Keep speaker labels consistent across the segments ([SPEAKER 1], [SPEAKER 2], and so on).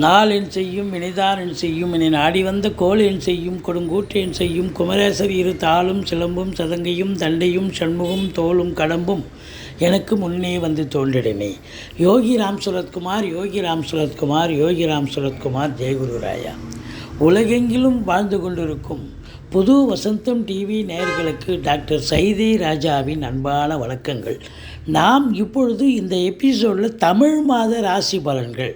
[SPEAKER 1] நாளென் செய்யும் வினைதானென் செய்யும் இனி நாடி வந்த கோளென் செய்யும் கொடுங்கூற்றேன் செய்யும் குமரேசர் இரு தாளும் சிலம்பும் சதங்கையும் தண்டையும் சண்முகம் தோளும் கடம்பும் எனக்கு முன்னே வந்து தோன்றிடனே யோகி ராம் சுரத்குமார் யோகி ராம் சுரத்குமார் யோகி ராம் சுரத்குமார் ஜெயகுருராயா உலகெங்கிலும் வாழ்ந்து கொண்டிருக்கும் புது வசந்தம் டிவி நேயர்களுக்கு டாக்டர் சைதே ராஜாவின் அன்பான வணக்கங்கள். நாம் இப்பொழுது இந்த எபிசோடில் தமிழ் மாத ராசி பலன்கள்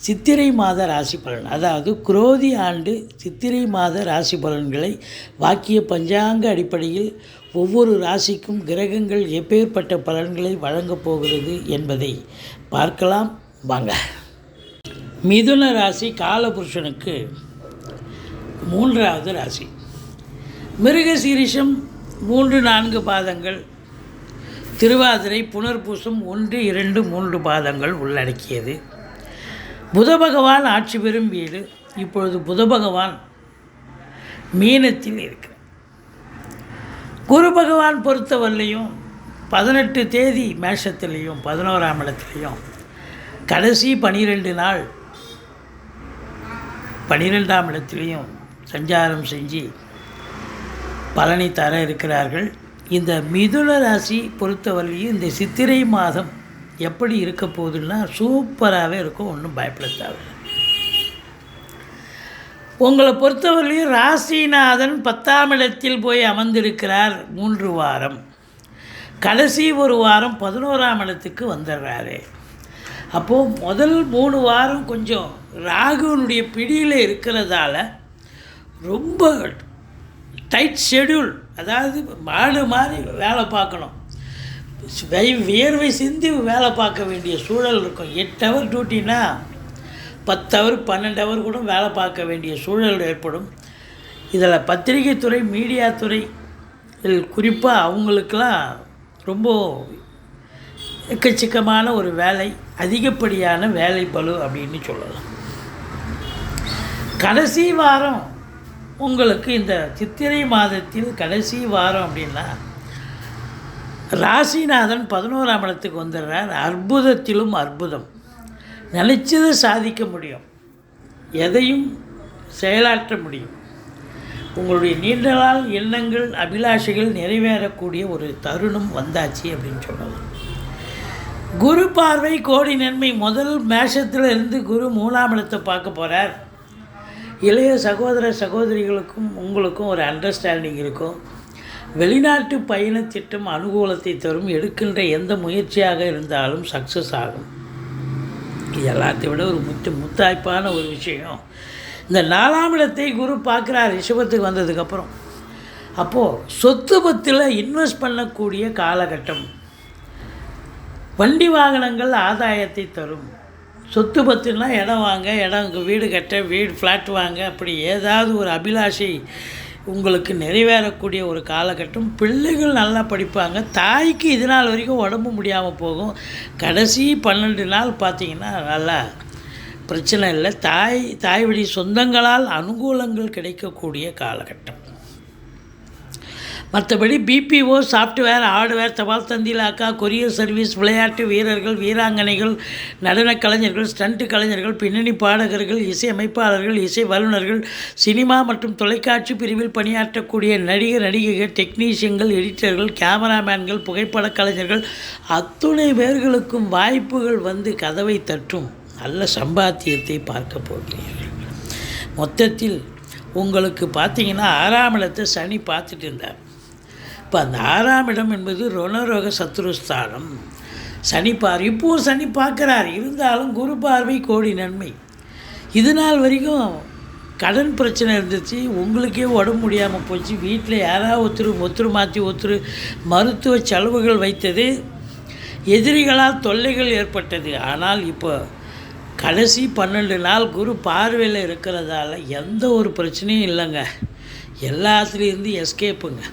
[SPEAKER 1] சித்திரை மாத ராசி பலன். அதாவது குரோதி ஆண்டு சித்திரை மாத ராசி பலன்களை வாக்கிய பஞ்சாங்க அடிப்படையில் ஒவ்வொரு ராசிக்கும் கிரகங்கள் எப்பேற்பட்ட பலன்களை வழங்கப் போகிறது என்பதை பார்க்கலாம். வாங்க. மிதுன ராசி காலபுருஷனுக்கு மூன்றாவது ராசி. மிருகசீரிஷம் மூன்று நான்கு பாதங்கள். திருவாதிரை புனர்பூசம் ஒன்று இரண்டு மூன்று பாதங்கள் உள்ளடக்கியது. புத பகவான் ஆட்சி பெறும் வீடு இப்பொழுது புத பகவான் மீனத்தில் இருக்கிறார். குரு பகவான் பொறுத்தவரையிலையும் பதினெட்டு தேதி மேஷத்துலேயும் பதினோராம் இடத்துலையும் கடைசி பனிரெண்டு நாள் பனிரெண்டாம் இடத்துலையும் சஞ்சாரம் செஞ்சு பலனை தர இருக்கிறார்கள். இந்த மிதுன ராசி பொறுத்தவரையும் இந்த சித்திரை மாதம் எப்படி இருக்க போகுதுன்னா சூப்பராகவே இருக்கும் ஒன்றும் பயப்பட தேவையில்லை. உங்களை பொறுத்தவரையிலையும் ராசிநாதன் பத்தாம் இடத்தில் போய் அமர்ந்திருக்கிறார் மூன்று வாரம். கடைசி ஒரு வாரம் பதினோராம் இடத்துக்கு வந்துடுறாரு. அப்போது முதல் மூணு வாரம் கொஞ்சம் ராகுவனுடைய பிடியில் இருக்கிறதால ரொம்ப டைட் ஷெடியூல் அதாவது மாடு மாதிரி வேலை பார்க்கணும். வை- வியர்வை சிந்தி வேலை பார்க்க வேண்டிய சூழல் இருக்கும். எட்டு ஹவர் டியூட்டினா பத்து ஹவர் பன்னெண்டு ஹவர் கூட வேலை பார்க்க வேண்டிய சூழல் ஏற்படும். இதில் பத்திரிகை துறை மீடியா துறை இதில் குறிப்பாக அவங்களுக்கெல்லாம் ரொம்ப எக்கச்சக்கமான ஒரு வேலை அதிகப்படியான வேலை பளு அப்படின்னு சொல்லலாம். கடைசி வாரம் உங்களுக்கு இந்த சித்திரை மாதத்தில் கடைசி வாரம் அப்படின்னா ராசிநாதன் பதினோராம் இடத்துக்கு வந்துடுறார். அற்புதத்திலும் அற்புதம். நினச்சதை சாதிக்க முடியும். எதையும் செயலாற்ற முடியும். உங்களுடைய நீண்ட நாள் எண்ணங்கள் அபிலாஷைகள் நிறைவேறக்கூடிய ஒரு தருணம் வந்தாச்சு அப்படின்னு சொல்லலாம். குரு பார்வை கோடி நன்மை முதல் மேஷத்தில் இருந்து குரு மூணாம் இடத்தை பார்க்க போகிறார் இளைய சகோதர சகோதரிகளுக்கும் உங்களுக்கும் ஒரு அண்டர்ஸ்டாண்டிங் இருக்கும். வெளிநாட்டு பயணத்திட்டம் அனுகூலத்தை தரும் எடுக்கின்ற எந்த முயற்சியாக இருந்தாலும் சக்ஸஸ் ஆகும். இது எல்லாத்தை விட ஒரு முத்து முத்தாய்ப்பான ஒரு விஷயம். இந்த நாலாம் இடத்தை குரு பார்க்குறார் ரிஷபத்துக்கு வந்ததுக்கப்புறம் அப்போது சொத்து பத்தில் இன்வெஸ்ட் பண்ணக்கூடிய காலகட்டம். வண்டி வாகனங்கள் ஆதாயத்தை தரும். சொத்து பத்துனா இடம் வாங்க இடம் வீடு கட்ட வீடு ஃப்ளாட் வாங்க அப்படி ஏதாவது ஒரு அபிலாஷை உங்களுக்கு நிறைவேறக்கூடிய ஒரு காலகட்டம். பிள்ளைகள் நல்லா படிப்பாங்க. தாய்க்கு இது நாள் வரைக்கும் உடம்பு முடியாமல் போகும். கடைசி பன்னெண்டு நாள் பார்த்தீங்கன்னா நல்லா பிரச்சனை இல்லை. தாய் தாய் வழி சொந்தங்களால் அனுகூலங்கள் கிடைக்கக்கூடிய காலகட்டம். மற்றபடி பிபிஓ சாஃப்ட்வேர் ஹார்ட்வேர் தபால் தந்திலாக்கா கொரியர் சர்வீஸ் விளையாட்டு வீரர்கள் வீராங்கனைகள் நடனக் கலைஞர்கள் ஸ்டண்ட் கலைஞர்கள் பின்னணி பாடகர்கள் இசை அமைப்பாளர்கள் இசை வல்லுநர்கள் சினிமா மற்றும் தொலைக்காட்சி பிரிவில் பணியாற்றக்கூடிய நடிகர் நடிகைகள் டெக்னீஷியன்கள் எடிட்டர்கள் கேமராமேன்கள் புகைப்படக் கலைஞர்கள் அத்துணை பேர்களுக்கும் வாய்ப்புகள் வந்து கதவை தட்டும். நல்ல சம்பாத்தியத்தை பார்க்க போகிறீர்கள். மொத்தத்தில் உங்களுக்கு பார்த்தீங்கன்னா ஆறாம் இடத்தை சனி பார்த்துட்டு இருந்தார். இப்போ அந்த ஆறாம் இடம் என்பது ருணரோக சத்ருஸ்தானம். சனி பார் இப்போது சனி பார்க்குறார். இருந்தாலும் குரு பார்வை கோடி நன்மை. இது நாள் வரைக்கும் கடன் பிரச்சனை இருந்துச்சு. உங்களுக்கே உடம்பு முடியாமல் போச்சு. வீட்டில் யாராவது ஒருத்தர் ஒத்துரு மாற்றி ஒருத்தர் மருத்துவ செலவுகள் வைத்தது. எதிரிகளால் தொல்லைகள் ஏற்பட்டது. ஆனால் இப்போ கடைசி பன்னெண்டு நாள் குரு பார்வையில் இருக்கிறதால எந்த ஒரு பிரச்சனையும் இல்லைங்க. எல்லாத்துலேருந்து எஸ்கேப்புங்க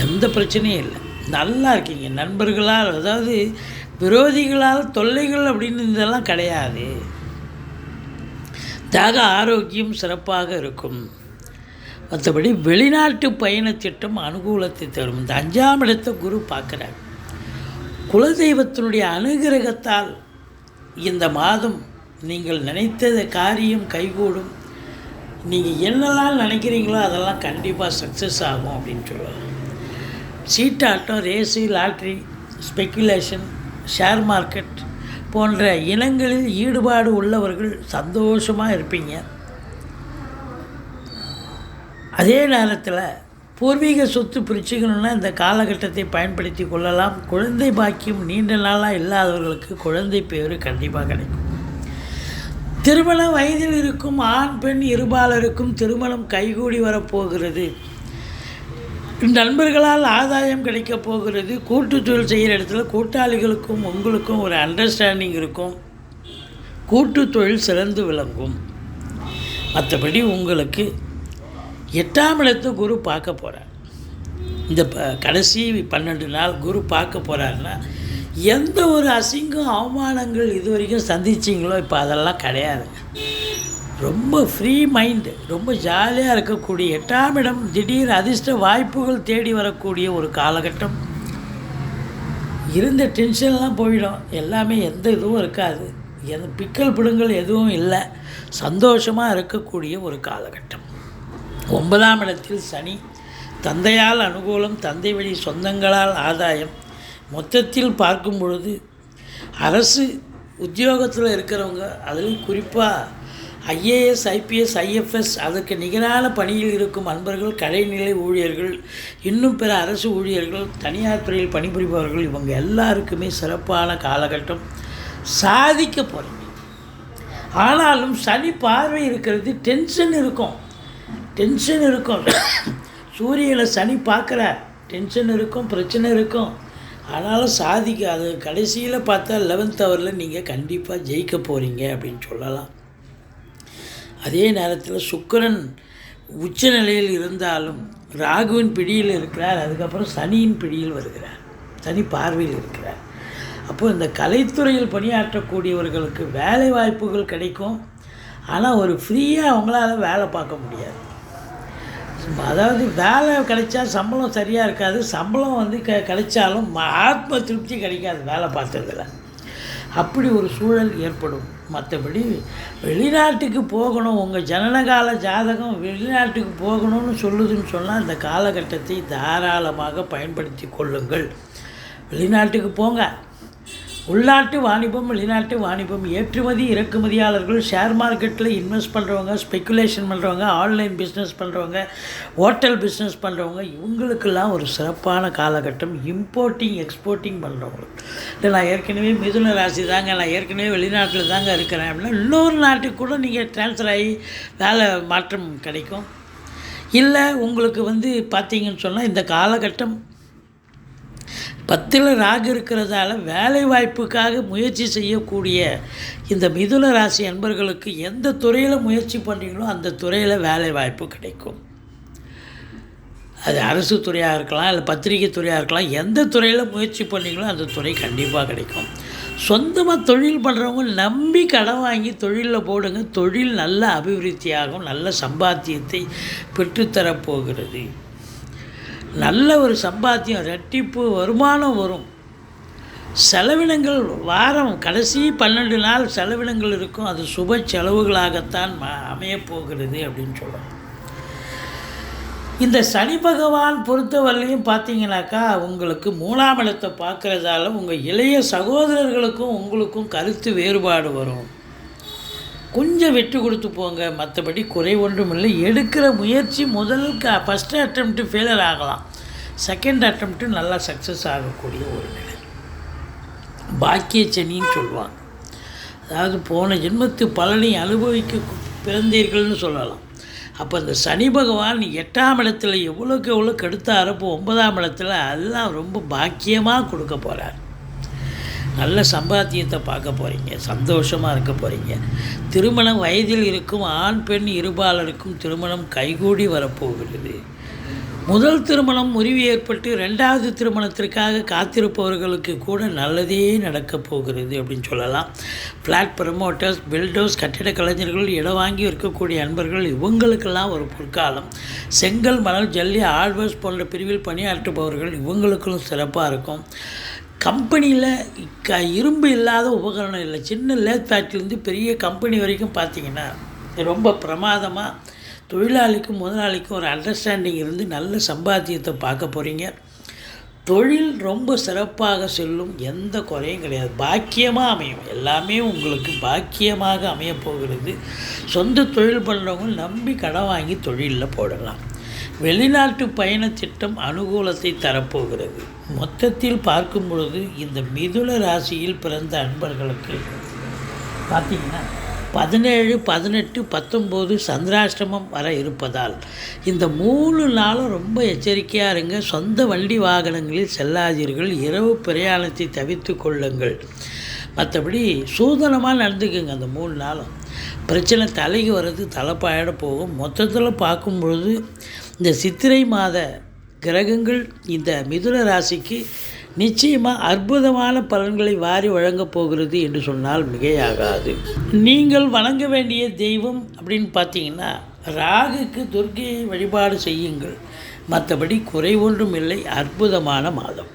[SPEAKER 1] எந்த பிரச்சனையும் இல்லை. நல்லா இருக்கீங்க. நண்பர்களால் அதாவது விரோதிகளால் தொல்லைகள் அப்படின்னு இதெல்லாம் கிடையாது. தாக ஆரோக்கியம் சிறப்பாக இருக்கும். மற்றபடி வெளிநாட்டு பயண திட்டம் அனுகூலத்தை தரும். இந்த அஞ்சாம் இடத்தை குரு பார்க்குறார். குலதெய்வத்தினுடைய அனுகிரகத்தால் இந்த மாதம் நீங்கள் நினைத்த காரியம் கைகூடும். நீங்கள் என்னெல்லாம் நினைக்கிறீங்களோ அதெல்லாம் கண்டிப்பாக சக்ஸஸ் ஆகும் அப்படின்னு சொல்லுவாங்க. சீட்டாட்டம் race lottery speculation share market போன்ற இனங்களில் ஈடுபாடு உள்ளவர்கள் சந்தோஷமாக இருப்பீங்க. அதே நேரத்தில் பூர்வீக சொத்து பிரிச்சுக்கணும்னா இந்த காலகட்டத்தை பயன்படுத்தி கொள்ளலாம். குழந்தை பாக்கியம் நீண்ட நாளாக இல்லாதவர்களுக்கு குழந்தை பேர் கண்டிப்பாக கிடைக்கும். திருமண வயதில் இருக்கும் ஆண் பெண் இருபாலருக்கும் திருமணம் கைகூடி வரப்போகிறது. நண்பர்களால் ஆதாயம் கிடைக்கப் போகிறது. கூட்டு தொழில் செய்கிற இடத்துல கூட்டாளிகளுக்கும் உங்களுக்கும் ஒரு அண்டர்ஸ்டாண்டிங் இருக்கும். கூட்டு தொழில் சிறந்து விளங்கும். மற்றபடி உங்களுக்கு எட்டாம் இடத்து குரு பார்க்க போகிறார் இந்த ப கடைசி பன்னெண்டு நாள் குரு பார்க்க போகிறாருன்னா எந்த ஒரு அசிங்கம் அவமானங்கள் இது வரைக்கும் சந்திச்சிங்களோ இப்போ அதெல்லாம் கிடையாதுங்க. ரொம்ப ஃப்ரீ மைண்டு ரொம்ப ஜாலியாக இருக்கக்கூடிய எட்டாம் இடம் திடீர் அதிர்ஷ்ட வாய்ப்புகள் தேடி வரக்கூடிய ஒரு காலகட்டம். இருந்த டென்ஷன்லாம் போயிடும். எல்லாமே எந்த இதுவும் இருக்காது. எந்த பிக்கல் பிடுங்கள் எதுவும் இல்லை. சந்தோஷமாக இருக்கக்கூடிய ஒரு காலகட்டம். ஒன்பதாம் இடத்தில் சனி. தந்தையால் அனுகூலம் தந்தை வழி சொந்தங்களால் ஆதாயம். மொத்தத்தில் பார்க்கும் பொழுது அரசு உத்தியோகத்தில் இருக்கிறவங்க அதுலேயும் குறிப்பாக ஐஏஎஸ் ஐபிஎஸ் ஐஎஃப்எஸ் அதற்கு நிகரான பணியில் இருக்கும் அன்பர்கள் கடைநிலை ஊழியர்கள் இன்னும் பிற அரசு ஊழியர்கள் தனியார் துறையில் பணிபுரிபவர்கள் இவங்க எல்லாருக்குமே சிறப்பான காலகட்டம். சாதிக்க போகிறீங்க ஆனாலும் சனி பார்வை இருக்கிறது டென்ஷன் இருக்கும். டென்ஷன் இருக்கும். சூரியனை சனி பார்க்குற டென்ஷன் இருக்கும் பிரச்சனை இருக்கும். ஆனாலும் சாதிக்க அது கடைசியில் பார்த்தா லெவன்த் ஹவரில் நீங்கள் கண்டிப்பாக ஜெயிக்க போகிறீங்க அப்படின்னு சொல்லலாம். அதே நேரத்தில் சுக்கிரன் உச்ச நிலையில் இருந்தாலும் ராகுவின் பிடியில் இருக்கிறார் அதுக்கப்புறம் சனியின் பிடியில் வருகிறார். சனி பார்வையில் இருக்கிறார். அப்போது இந்த கலைத்துறையில் பணியாற்றக்கூடியவர்களுக்கு வேலை வாய்ப்புகள் கிடைக்கும். ஆனால் ஒரு ஃப்ரீயாக அவங்களால வேலை பார்க்க முடியாது. அதாவது வேலை கிடைச்சா சம்பளம் சரியாக இருக்காது. சம்பளம் வந்து க கிடைச்சாலும் ஆத்ம திருப்தி கிடைக்காது வேலை பார்த்ததில்லை அப்படி ஒரு சூழல் ஏற்படும். மற்றபடி வெளிநாட்டுக்கு போகணும். உங்கள் ஜனனகால ஜாதகம் வெளிநாட்டுக்கு போகணும்னு சொல்லுதுன்னு சொன்னால் அந்த காலகட்டத்தை தாராளமாக பயன்படுத்தி கொள்ளுங்கள். வெளிநாட்டுக்கு போங்க. உள்நாட்டு வாணிபம் வெளிநாட்டு வாணிபம் ஏற்றுமதி இறக்குமதியாளர்கள் ஷேர் மார்க்கெட்டில் இன்வெஸ்ட் பண்ணுறவங்க ஸ்பெக்குலேஷன் பண்ணுறவங்க ஆன்லைன் பிஸ்னஸ் பண்ணுறவங்க ஹோட்டல் பிஸ்னஸ் பண்ணுறவங்க இவங்களுக்கெல்லாம் ஒரு சிறப்பான காலகட்டம் இம்போர்ட்டிங் எக்ஸ்போர்ட்டிங் பண்ணுறவங்களுக்கு இல்லை நான் ஏற்கனவே மிதுன ராசி தாங்க நான் ஏற்கனவே வெளிநாட்டில் தாங்க இருக்கிறேன் அப்படின்னா இன்னொரு நாட்டுக்கு கூட நீங்கள் ட்ரான்ஸ்ஃபர் ஆகி வேலை மாற்றம் கிடைக்கும். இல்லை உங்களுக்கு வந்து பார்த்தீங்கன்னு சொன்னால் இந்த காலகட்டம் பத்தில் ராகு இருக்கிறதால வேலை வாய்ப்புக்காக முயற்சி செய்யக்கூடிய இந்த மிதுன ராசி அன்பர்களுக்கு எந்த துறையில் முயற்சி பண்ணுறீங்களோ அந்த துறையில் வேலை வாய்ப்பு கிடைக்கும். அது அரசு துறையாக இருக்கலாம் இல்லை பத்திரிகை துறையாக இருக்கலாம் எந்த துறையில் முயற்சி பண்ணீங்களோ அந்த துறை கண்டிப்பாக கிடைக்கும். சொந்தமாக தொழில் பண்ணுறவங்க நம்பி கடன் வாங்கி தொழிலில் போடுங்க. தொழில் நல்ல அபிவிருத்தியாகும் நல்ல சம்பாத்தியத்தை பெற்றுத்தரப்போகிறது நல்ல ஒரு சம்பாத்தியம் ரெட்டிப்பு வருமானம் வரும். செலவினங்கள் வாரம் கடைசி பன்னெண்டு நாள் செலவினங்கள் இருக்கும். அது சுப செலவுகளாகத்தான் ம- அமையப் போகிறது அப்படின்னு சொல்லலாம் இந்த சனி பகவான் பொறுத்தவரையிலையும் பார்த்தீங்கன்னாக்கா உங்களுக்கு மூணாம் இடத்தை பார்க்குறதால உங்கள் இளைய சகோதரர்களுக்கும் உங்களுக்கும் கருத்து வேறுபாடு வரும். கொஞ்சம் விட்டு கொடுத்து போங்க. மற்றபடி குறை ஒன்றும் இல்லை எடுக்கிற முயற்சி முதல் க ஃபஸ்ட்டு அட்டம்ப்ட்டு ஃபெயிலர் ஆகலாம். செகண்ட் அட்டம்ப்ட்டு நல்லா சக்ஸஸ் ஆகக்கூடிய ஒரு நிலை. பாக்கிய சனின்னு சொல்லுவாங்க. அதாவது போன ஜென்மத்து பலனை அனுபவிக்க பிறந்தீர்கள்னு சொல்லலாம். அப்போ இந்த சனி பகவான் எட்டாம் இடத்துல எவ்வளோக்கு எவ்வளோ கெடுத்தாரோ இப்போ ஒன்பதாம் இடத்துல எல்லாம் ரொம்ப பாக்கியமாக கொடுக்க போகிறார் நல்ல சம்பாத்தியத்தை பார்க்க போகிறீங்க சந்தோஷமாக இருக்க போகிறீங்க திருமணம் வயதில் இருக்கும் ஆண் பெண் இருபாலருக்கும் திருமணம் கைகூடி வரப்போகிறது. முதல் திருமணம் முறிவு ஏற்பட்டு ரெண்டாவது திருமணத்திற்காக காத்திருப்பவர்களுக்கு கூட நல்லதே நடக்கப் போகிறது அப்படின்னு சொல்லலாம். ஃப்ளாட் ப்ரமோட்டர்ஸ் பில்டர்ஸ் கட்டிட கலைஞர்கள் இடம் வாங்கி இருக்கக்கூடிய அன்பர்கள் இவங்களுக்கெல்லாம் ஒரு பொற்காலம். செங்கல் மணல் ஜல்லி ஆழ்வர்ஸ் போன்ற பிரிவில் பணியாற்றுபவர்கள் இவங்களுக்கும் சிறப்பாக இருக்கும். கம்பெனியில் க இரும்பு இல்லாத உபகரணம் இல்லை. சின்ன லேத் ஃபேக்ட்ரிலேருந்து பெரிய கம்பெனி வரைக்கும் பார்த்தீங்கன்னா ரொம்ப பிரமாதமாக தொழிலாளிக்கும் முதலாளிக்கும் ஒரு அண்டர்ஸ்டாண்டிங் இருந்து நல்ல சம்பாத்தியத்தை பார்க்க போகிறீங்க தொழில் ரொம்ப சிறப்பாக செல்லும் எந்த குறையும் கிடையாது. பாக்கியமாக அமையும். எல்லாமே உங்களுக்கு பாக்கியமாக அமையப்போகிறது சொந்த தொழில் பண்ணுறவங்க நம்பி கடன் வாங்கி தொழிலில் போடலாம். வெளிநாட்டு பயண திட்டம் அனுகூலத்தை தரப்போகிறது. மொத்தத்தில் பார்க்கும் பொழுது இந்த மிதுன ராசியில் பிறந்த அன்பர்களுக்கு பார்த்தீங்கன்னா பதினேழு பதினெட்டு பத்தொம்போது சந்திராஷ்டமம் வர இருப்பதால் இந்த மூணு நாளும் ரொம்ப எச்சரிக்கையாக இருங்க. சொந்த வண்டி வாகனங்களில் செல்லாதீர்கள். இரவு பிரயாணத்தை தவிர்த்து கொள்ளுங்கள். மற்றபடி சூதனமாக நடந்துக்குங்க அந்த மூணு நாளும். பிரச்சனை தலைக்கு வர்றது தலைப்பாயிட போகும். மொத்தத்தில் பார்க்கும் பொழுது இந்த சித்திரை மாத கிரகங்கள் இந்த மிதுன ராசிக்கு நிச்சயமாக அற்புதமான பலன்களை வாரி வழங்கப் போகிறது என்று சொன்னால் மிகையாகாது. நீங்கள் வணங்க வேண்டிய தெய்வம் அப்படின்னு பார்த்தீங்கன்னா ராகுக்கு துர்க்கையை வழிபாடு செய்யுங்கள். மற்றபடி குறை ஒன்றும் இல்லை. அற்புதமான மாதம்.